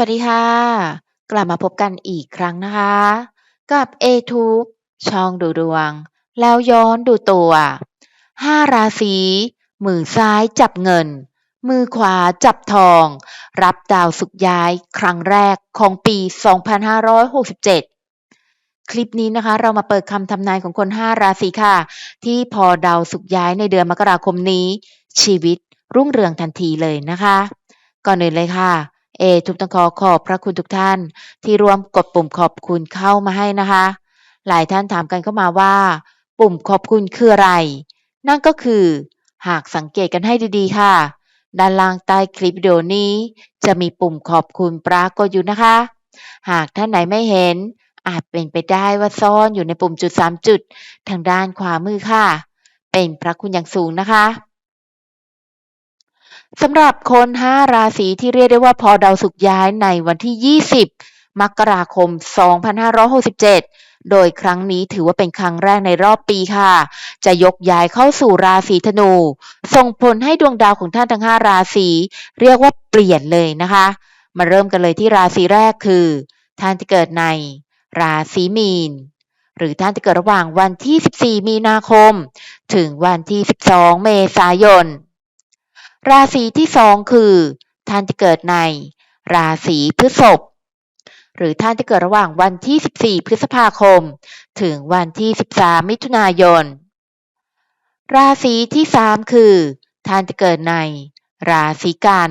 วัสดีค่ะ กลับมาพบกันอีกครั้งนะคะ กับ A-Tube ช่องดูดวง แล้วย้อนดูตัว5ราศีมือซ้ายจับเงิน มือขวาจับทอง รับดาวศุกย้ายครั้งแรกของปี 2567 คลิปนี้นะคะ เรามาเปิดคำทำนายของคน5ราศีค่ะ ที่พอดาวศุกย้ายในเดือนมกราคมนี้ ชีวิตรุ่งเรืองทันทีเลยนะคะ ก่อนอื่นเลยค่ะ เอทุกต้องขอขอบพระคุณทุกท่าน ที่ร่วมกดปุ่มขอบคุณเข้ามาให้นะคะ หลายท่านถามกันเข้ามาว่า ปุ่มขอบคุณคืออะไร นั่นก็คือ หากสังเกตกันให้ดีๆ ค่ะ ด้านล่างใต้คลิปวิดีโอนี้ จะมีปุ่มขอบคุณปรากฏอยู่นะคะ หากท่านไหนไม่เห็น อาจเป็นไปได้ว่าซ่อนอยู่ในปุ่มจุด 3 จุด ทางด้านขวามือค่ะ เป็นพระคุณอย่างสูงนะคะ สำหรับคน 5 ราศีที่เรียกได้ว่าพอดาวศุกย้ายในวันที่ 20 มกราคม 2567 โดยครั้งนี้ถือว่าเป็นครั้งแรกในรอบปีค่ะ จะยกย้ายเข้าสู่ราศีธนู ส่งผลให้ดวงดาวของท่านทั้ง 5 ราศีเรียกว่าเปลี่ยนเลยนะคะ มาเริ่มกันเลยที่ราศีแรกคือ ท่านที่เกิดใน ราศีมีนหรือท่านที่เกิดระหว่างวันที่ 14 มีนาคม ถึงวันที่ 12 เมษายน ราศีที่สองคือท่านที่เกิดในราศีพฤษภหรือท่านที่เกิดระหว่างวันที่ 14 พฤษภาคม ถึงวันที่ 13 มิถุนายน ราศีที่สามคือ ท่านที่เกิดในราศีกัน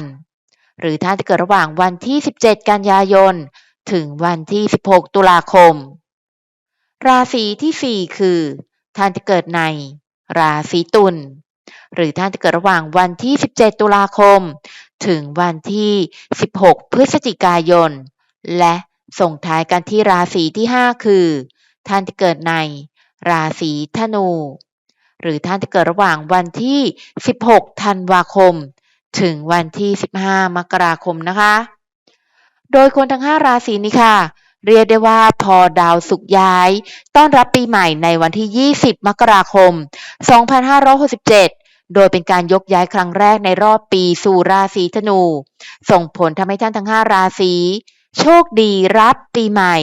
หรือท่านที่เกิดระหว่างวันที่ 17 กันยายน ถึงวันที่ 16 ตุลาคม ราศีที่สี่คือ ท่านที่เกิดในราศีตุล หรือท่านที่เกิดระหว่างวันที่ 17 ตุลาคม ถึงวันที่ 16 พฤศจิกายน และส่งท้ายกันที่ราศีที่ 5 คือ ท่านที่เกิดในราศีธนู หรือท่านที่เกิดระหว่างวันที่ 16 ธันวาคม ถึงวันที่ 15 มกราคมนะคะ โดยคนทั้ง 5 ราศีนี้ค่ะเรียกได้ว่าพอดาวศุกย้าย ต้อนรับปีใหม่ในวันที่ 20 มกราคม 2567 โดยเป็นการยกย้ายครั้งแรกในรอบปีสู่ราศีธนู ส่งผลทำให้ท่านทั้ง 5 ราศีโชคดีรับปีใหม่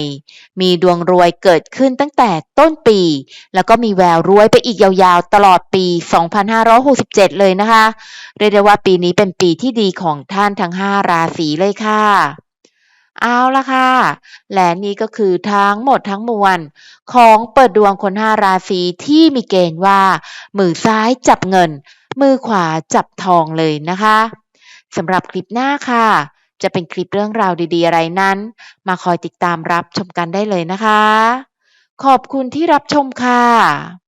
มีดวงรวยเกิดขึ้นตั้งแต่ต้นปี แล้วก็มีแววรวยไปอีกยาวๆ ตลอดปี 2567 เลยนะคะ เรียกได้ว่าปีนี้เป็นปีที่ดีของท่านทั้ง 5 ราศีเลยค่ะ เอาละค่ะ และนี่ก็คือทั้งหมดทั้งมวล ของเปิดดวงคน5ราศีที่มีเกณฑ์ว่า มือซ้ายจับเงิน มือขวาจับทองเลยนะคะสำหรับคลิปหน้าค่ะ จะเป็นคลิปเรื่องราวดี ๆ อะไรนั้น มาคอยติดตามรับชมกันได้เลยนะคะ ขอบคุณที่รับชมค่ะ